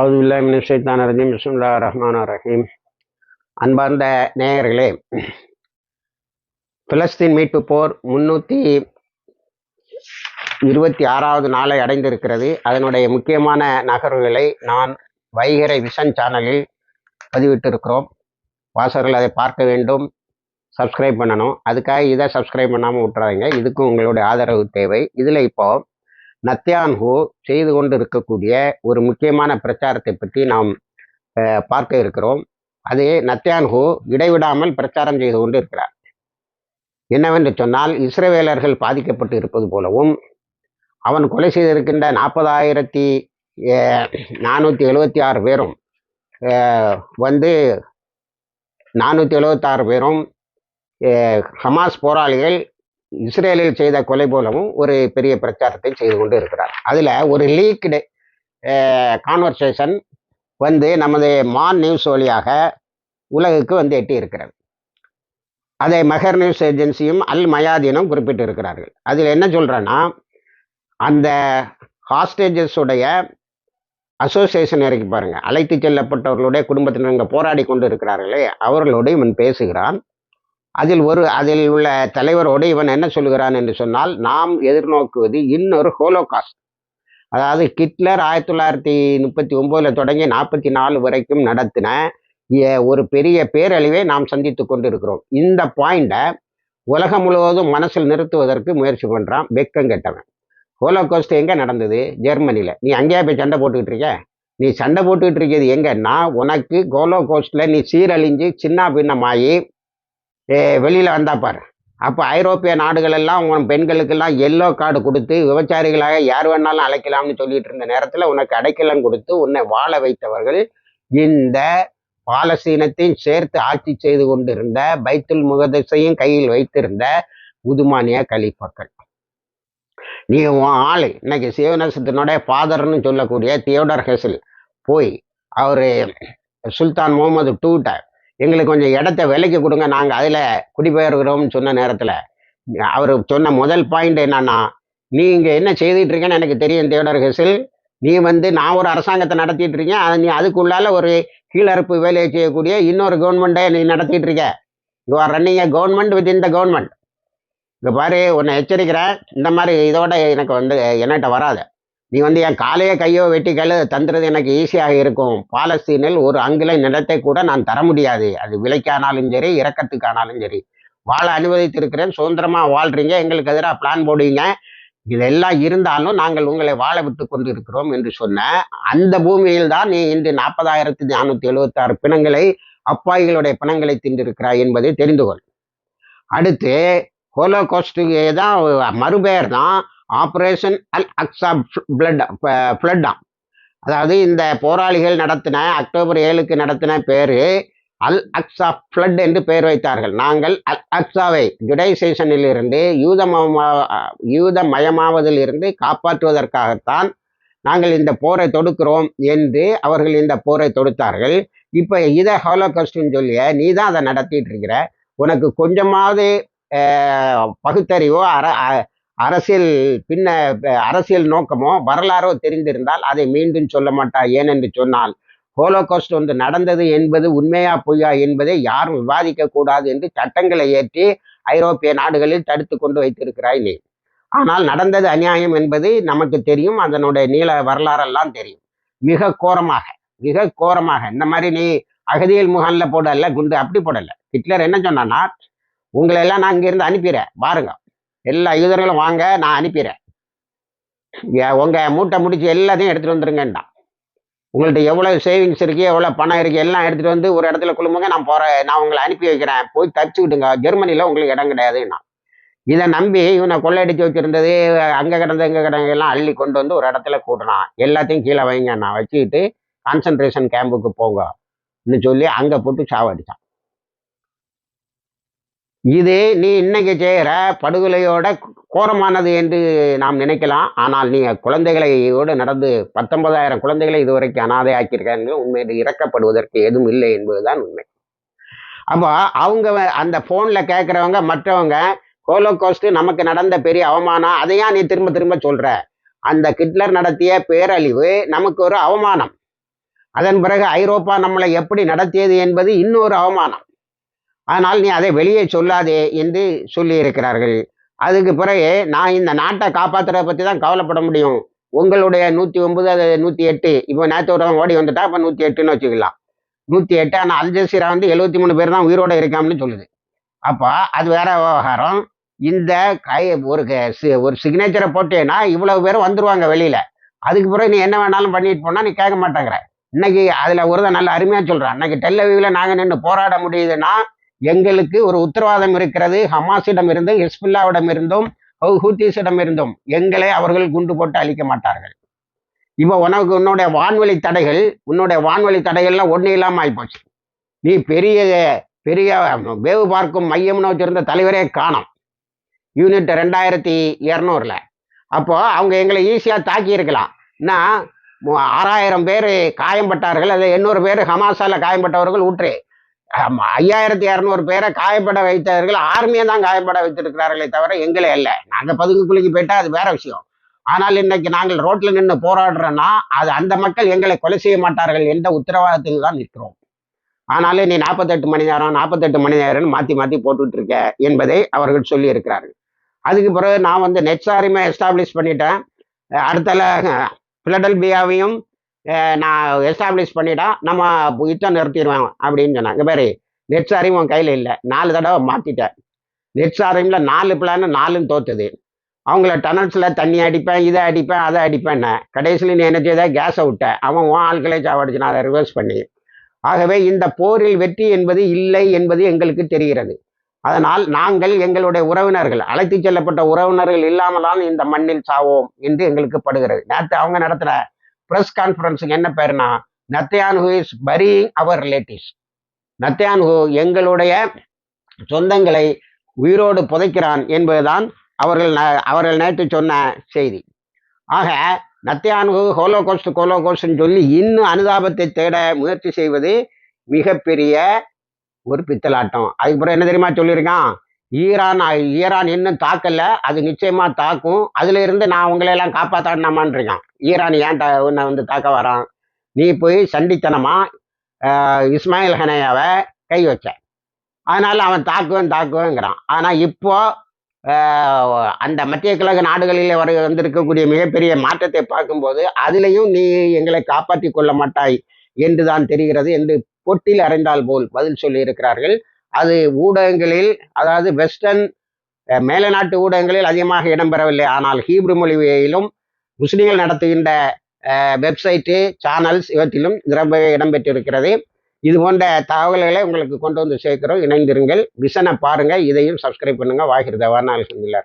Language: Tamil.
அவுதுல்லாமின் ஷைத்தான் ரஜீம். பிஸ்மில்லா ரஹ்மான் ரஹீம். அன்பார்ந்த நேயர்களே பிலஸ்தீன் மீட்பு போர் முன்னூற்றி இருபத்தி ஆறாவது நாளை அடைந்திருக்கிறது. அதனுடைய முக்கியமான நகர்வுகளை நான் வைகரை விஷன் சேனலில் பதிவிட்டிருக்கிறோம். வாசகர்கள் அதை பார்க்க வேண்டும். சப்ஸ்கிரைப் பண்ணணும். அதுக்காக இதை சப்ஸ்கிரைப் பண்ணாமல் விட்டுறாதீங்க. இதுக்கும் உங்களுடைய ஆதரவு தேவை. இதில் இப்போது நத்தியான்ஹூ செய்து கொண்டு இருக்கக்கூடிய ஒரு முக்கியமான பிரச்சாரத்தை பற்றி நாம் பார்க்க இருக்கிறோம். அது நத்தியான்ஹூ இடைவிடாமல் பிரச்சாரம் செய்து கொண்டு இருக்கிறார். என்னவென்று சொன்னால் இஸ்ரவேலர்கள் பாதிக்கப்பட்டு இருப்பது போலவும் அவன் கொலை செய்திருக்கின்ற நாற்பதாயிரத்தி நானூற்றி எழுபத்தி ஆறு பேரும் வந்து நானூற்றி எழுபத்தாறு பேரும் ஹமாஸ் போராளிகள் இஸ்ரேலில் செய்த கொலை போலவும் ஒரு பெரிய பிரச்சாரத்தை செய்து கொண்டு இருக்கிறார். அதில் ஒரு லீக்டு கான்வர்சேஷன் வந்து நமது மான் நியூஸ் வழியாக உலகுக்கு வந்து எட்டி இருக்கிறது அதை மகர் நியூஸ் ஏஜென்சியும் அல் மயாதீனும் குறிப்பிட்டு இருக்கிறார்கள் அதில் என்ன சொல்கிறேன்னா அந்த ஹாஸ்டேஜஸுடைய அசோசியேஷன் இறக்கி பாருங்கள் அழைத்து செல்லப்பட்டவர்களுடைய குடும்பத்தினர் இங்கே போராடி கொண்டு இருக்கிறார்களே அவர்களோடு இவன் பேசுகிறான். அதில் ஒரு அதில் உள்ள தலைவரோடு இவன் என்ன சொல்கிறான் என்று சொன்னால் நாம் எதிர்நோக்குவது இன்னொரு ஹோலோகாஸ்ட். அதாவது ஹிட்லர் ஆயிரத்தி தொள்ளாயிரத்தி முப்பத்தி ஒம்போதில் தொடங்கி நாற்பத்தி நாலு வரைக்கும் நடத்தின ஒரு பெரிய பேரழிவை நாம் சந்தித்து கொண்டிருக்கிறோம். இந்த பாயிண்டை உலகம் முழுவதும் மனசில் நிறுத்துவதற்கு முயற்சி பண்ணுறான் வெக்கம் கெட்டவன். ஹோலோகாஸ்ட் எங்கே நடந்தது? ஜெர்மனியில் நீ அங்கேயா போய் சண்டை போட்டுக்கிட்டு இருக்க? நீ சண்டை போட்டுக்கிட்டு இருக்கிறது எங்கன்னா உனக்கு கோலோகோஸ்டில் நீ சீரழிஞ்சு சின்ன பின்னமாயி வெளியில் வந்தா பாரு. அப்போ ஐரோப்பிய நாடுகள் எல்லாம் உன் பெண்களுக்கெல்லாம் எல்லோ கார்டு கொடுத்து விபச்சாரிகளாக யார் வேணாலும் அழைக்கலாம்னு சொல்லிட்டு இருந்த நேரத்தில் உனக்கு அடைக்கலம் கொடுத்து உன்னை வாழ வைத்தவர்கள் இந்த பாலஸ்தீனத்தையும் சேர்த்து ஆட்சி செய்து கொண்டிருந்த பைத்துல் முகதசையும் கையில் வைத்திருந்த உதுமானிய கலிப்பாக்கள் நீ உன் ஆளை இன்னைக்கு சிவநேசத்தினுடைய ஃபாதர்னு சொல்லக்கூடிய தியோடர் ஹெசல் போய் அவர் சுல்தான் முகமது டூட்ட எங்களுக்கு கொஞ்சம் இடத்த விலைக்கு கொடுங்க. நாங்கள் அதில் குடிபெயர்கிறோம்னு சொன்ன நேரத்தில் அவர் சொன்ன முதல் பாயிண்ட் என்னன்னா நீ இங்கே என்ன செய்துட்டு இருக்கேன்னு எனக்கு தெரியும் தேவடர் ஹெசில் நீ வந்து நான் ஒரு அரசாங்கத்தை நடத்திட்டு இருக்கேன். அதை நீ அதுக்குள்ளால ஒரு கீழறுப்பு வேலையை செய்யக்கூடிய இன்னொரு கவர்மெண்ட்டை நீ நடத்திட்டு இருக்க. You are running a government within the government இங்கே பாரு உன்னை எச்சரிக்கிறேன் இந்த மாதிரி இதோட எனக்கு வந்து என்கிட்ட வராது. நீ வந்து என் காலையோ கையோ வெட்டி கழு தந்துறது எனக்கு ஈஸியாக இருக்கும். பாலஸ்தீனில் ஒரு அங்குல நிலத்தை கூட நான் தர முடியாது. அது விலைக்கானாலும் சரி இறக்கத்துக்கானாலும் சரி. வாழ அனுமதித்திருக்கிறேன். சுதந்திரமா வாழ்றீங்க. எங்களுக்கு எதிராக பிளான் போடுவீங்க. இதெல்லாம் இருந்தாலும் நாங்கள் உங்களை வாழ விட்டு கொண்டு இருக்கிறோம் என்று சொன்ன அந்த பூமியில் தான் நீ இன்று நாற்பதாயிரத்தி நானூற்றி எழுபத்தாறு பிணங்களை அப்பாய்களுடைய பிணங்களை தின்றிருக்கிறாய் என்பதை தெரிந்து கொள். அடுத்து ஹோலோகாஸ்டுக்கு தான் மறுபெயர் தான். ஆப்ரேஷன் அல் அக்ஸா பிளட் ஃப்ளட்டாம் அதாவது இந்த போராளிகள் நடத்தின அக்டோபர் ஏழுக்கு நடத்தின பேர் அல் அக்ஸா ஃப்ளட் என்று பெயர் வைத்தார்கள். நாங்கள் அல் அக்ஸாவை ஜுடைசேஷனிலிருந்து யூதமயமா யூதமயமாவதில் இருந்து காப்பாற்றுவதற்காகத்தான் நாங்கள் இந்த போரை தொடுக்கிறோம் என்று அவர்கள் இந்த போரை தொடுத்தார்கள். இப்போ இதை ஹோலோகாஸ்ட்னு சொல்லிய நீ தான் அதை நடத்திட்டு இருக்கிற உனக்கு கொஞ்சமாவது பகுத்தறிவோ அற அரசியல் பின்ன அரசியல் நோக்கமோ வரலாறோ தெரிந்திருந்தால் அதை மீண்டும் சொல்ல மாட்டார் ஏனென்று சொன்னால் ஹோலோகாஸ்ட் ஒன்று நடந்தது என்பது உண்மையா பொய்யா என்பதை யாரும் விவாதிக்க கூடாது என்று சட்டங்களை ஏற்றி ஐரோப்பிய நாடுகளில் தடுத்து கொண்டு வைத்திருக்கிறாய் நீ. ஆனால் நடந்தது அநியாயம் என்பது நமக்கு தெரியும் அதனுடைய நீள வரலாறெல்லாம் தெரியும். மிக கோரமாக மிக கோரமாக. இந்த மாதிரி நீ அகதியல் முகான்ல போடல குண்டு அப்படி போடல. ஹிட்லர் என்ன சொன்னான்னா உங்களை எல்லாம் நான் இங்கிருந்து அனுப்பிடுறேன். பாருங்க எல்லா யூதர்களும் வாங்க நான் அனுப்பிடுறேன். உங்கள் உங்க மூட்டை முடிச்சு எல்லாத்தையும் எடுத்துட்டு வந்துருங்கன்றான் உங்கள்ட்ட எவ்வளவு சேவிங்ஸ் இருக்கு எவ்வளவு பணம் இருக்கு எல்லாம் எடுத்துட்டு வந்து ஒரு இடத்துல குழும்புங்க நான் போறேன் நான் உங்களை அனுப்பி வைக்கிறேன். போய் தப்பிச்சுக்கிட்டுங்க ஜெர்மனில உங்களுக்கு இடம் கிடையாதுன்னா. இதை நம்பி இவனை கொள்ளையடிச்சு வச்சிருந்தது அங்க கிடந்த இங்க கிடந்த எல்லாம் அள்ளி கொண்டு வந்து ஒரு இடத்துல கூட்டினான் எல்லாத்தையும் கீழே வைங்க நான் வச்சுக்கிட்டு கான்சன்ட்ரேஷன் கேம்புக்கு போங்க. சொல்லி அங்க போட்டு சாவடிச்சான். இது நீ இன்னைக்கு செய்கிற படுகொலையோட கோரமானது என்று நாம் நினைக்கலாம். ஆனால் நீ குழந்தைகளோடு நடந்து பத்தொன்பதாயிரம் குழந்தைகளை இதுவரைக்கும் அனாதை ஆக்கியிருக்காங்க உண்மையில் இறக்கப்படுவதற்கு எதுவும் இல்லை என்பதுதான் உண்மை. அப்போ அவங்க அந்த ஃபோனில் கேட்குறவங்க மற்றவங்க ஹோலோகாஸ்ட் நமக்கு நடந்த பெரிய அவமானம் அதையா நீ திரும்ப திரும்ப சொல்ற? அந்த ஹிட்லர் நடத்திய பேரழிவு நமக்கு ஒரு அவமானம். அதன் பிறகு ஐரோப்பா நம்மளை எப்படி நடத்தியது என்பது இன்னொரு அவமானம். ஆனால் நீ அதை வெளியே சொல்லாதே என்று சொல்லியிருக்கிறார்கள். அதுக்கு பிறகு நான் இந்த நாட்டை காப்பாற்றுறத பற்றி தான் கவலைப்பட முடியும். உங்களுடைய நூற்றி ஒன்பது அது நூற்றி எட்டு. இப்போ நேற்று ஒருத்தவங்க ஓடி வந்துட்டா இப்போ நூற்றி எட்டுன்னு வச்சுக்கலாம். நூற்றி எட்டு ஆனால் அல்ஜசீரா வந்து எழுபத்தி மூணு பேர் தான் உயிரோட இருக்காம்னு சொல்லுது. அப்போ அது வேற விவகாரம். இந்த கை ஒரு சி- ஒரு சிக்னேச்சரை போட்டேன்னா இவ்வளவு பேர் வந்துருவாங்க வெளியில். அதுக்கு பிறகு நீ என்ன வேணாலும் பண்ணிட்டு போனால் நீ கேட்க மாட்டேங்கிற. இன்னைக்கு அதில் ஒருதான் நல்ல அருமையாக சொல்கிறேன் இன்னைக்கு டெல்லவியில் நாங்கள் நின்று போராட முடியுதுன்னா எங்களுக்கு ஒரு உத்தரவாதம் இருக்கிறது. ஹமாஸிடம் இருந்தும் ஹிஸ்புல்லாவிடம் இருந்தும் ஹூத்தீஸிடம் இருந்தும் எங்களை அவர்கள் குண்டு போட்டு அழிக்க மாட்டார்கள். இப்போ உனக்கு உன்னுடைய வான்வழி தடைகள் உன்னுடைய வான்வழி தடைகள்லாம் ஒன்றும் இல்லாமல் ஆயிப்போச்சு. நீ பெரிய பெரிய வேவு பார்க்கும் மையம்னு வச்சிருந்த தலைவரே காணும். யூனிட் ரெண்டாயிரத்தி இரநூறுல. அப்போ அவங்க எங்களை ஈஸியாக தாக்கி இருக்கலாம். நான் ஆறாயிரம் பேர் காயம்பட்டார்கள் அது எண்ணூறு பேர் ஹமாஸால காயம்பட்டவர்கள் ஊற்று. ஐயாயிரத்தி இரநூறு பேரை காயப்பட வைத்தவர்கள் ஆர்மியை தான் காயப்பட வைத்திருக்கிறார்களே தவிர எங்களே அல்ல. நாங்கள் பதுங்கு குலுக்கி போயிட்டா அது வேற விஷயம். ஆனால் இன்னைக்கு நாங்கள் ரோட்ல நின்று போராடுறோன்னா அது அந்த மக்கள் எங்களை கொலை செய்ய மாட்டார்கள் என்ற உத்தரவாதத்தில் தான் நிற்கிறோம். ஆனாலும் நீ நாற்பத்தெட்டு மணி நேரம் நாற்பத்தெட்டு மணி நேரம்னு மாற்றி மாற்றி போட்டுட்டு இருக்க என்பதை அவர்கள் சொல்லி இருக்கிறார்கள் அதுக்கு பிறகு நான் வந்து நெட்ஸாரிமை எஸ்டாப்ளிஷ் பண்ணிட்டேன். அடுத்தல அஹ், பிலடெல்பியாவையும் நான் எஸ்டாப்ளிஷ் பண்ணிட்டா நம்ம யுத்தம் நிறுத்திடுவாங்க அப்படின்னு சொன்னாங்க பாரு நெட்ஸாரியும் உன் கையில் இல்லை. நாலு தடவை மாற்றிட்டேன் நெட்ஸாரிமில் நாலு பிளான் நாலும் தோத்துது. அவங்கள டனல்ஸில் தண்ணி அடிப்பேன் இதை அடிப்பேன் அதை அடிப்பேன்னு கடைசியில் நீ என்ன செய்த? கேஸை விட்டேன் அவன் உன் ஆட்களை சாவடிச்சு அதை ரிவர்ஸ் பண்ணி. ஆகவே இந்த போரில் வெற்றி என்பது இல்லை என்பது எங்களுக்கு தெரிகிறது. அதனால் நாங்கள் எங்களுடைய உறவினர்கள் அழைத்துச் செல்லப்பட்ட உறவினர்கள் இல்லாமலால் இந்த மண்ணில் சாவோம் என்று எங்களுக்கு படுகிறது. நேற்று அவங்க நடத்துகிற ப்ரெஸ் கான்ஃபரன்ஸுக்கு என்ன பேர்னா நத்தியான் who is burying our relatives நத்தியான் who எங்களுடைய சொந்தங்களை உயிரோடு புதைக்கிறான் என்பதுதான் அவர்கள் ந- அவர்கள் நேற்று சொன்ன செய்தி. ஆக நத்தியானு ஹோலோகோஸ்ட் கோலோகோஸ்ட்னு சொல்லி இன்னும் அனுதாபத்தை தேட முயற்சி செய்வது மிகப்பெரிய ஒரு பித்தலாட்டம். அதுக்கப்புறம் என்ன தெரியுமா சொல்லியிருக்கான்? ஈரான் ஈரான் இன்னும் தாக்கல. அது நிச்சயமா தாக்கும். அதுல இருந்து நான் உங்களை எல்லாம் காப்பாத்தாடினாமான் இருக்கான் ஈரான் ஏன் தா உன்னை வந்து தாக்க வரான்? நீ போய் சண்டித்தனமா இஸ்மாயில் ஹனையாவை கை வச்ச. அதனால அவன் தாக்குவேன் தாக்குவேங்கிறான். ஆனா இப்போ அந்த மத்திய கிழக்கு நாடுகளில் வர வந்திருக்கக்கூடிய மிகப்பெரிய மாற்றத்தை பார்க்கும்போது அதிலையும் நீ எங்களை காப்பாற்றி கொள்ள மாட்டாய் என்றுதான் தெரிகிறது என்று பொட்டில் அறைந்தால் போல் பதில் சொல்லியிருக்கிறார்கள். அது ஊடகங்களில் அதாவது வெஸ்டர்ன் அஹ், மேலநாட்டு ஊடகங்களில் அதிகமாக இடம்பெறவில்லை ஆனால் ஹீப்ரு மொழியிலும் முஸ்லிம்கள் நடத்துகின்ற வெப்சைட்டு சேனல்ஸ் இவற்றிலும் நிரம்ப இடம்பெற்றிருக்கிறது இது போன்ற தகவல்களை உங்களுக்கு கொண்டு வந்து சேர்க்கிறோம். இணைந்திருங்கள். விசனை பாருங்கள். இதையும் சப்ஸ்கிரைப் பண்ணுங்க. வாகிருதவான அலமதுல்லா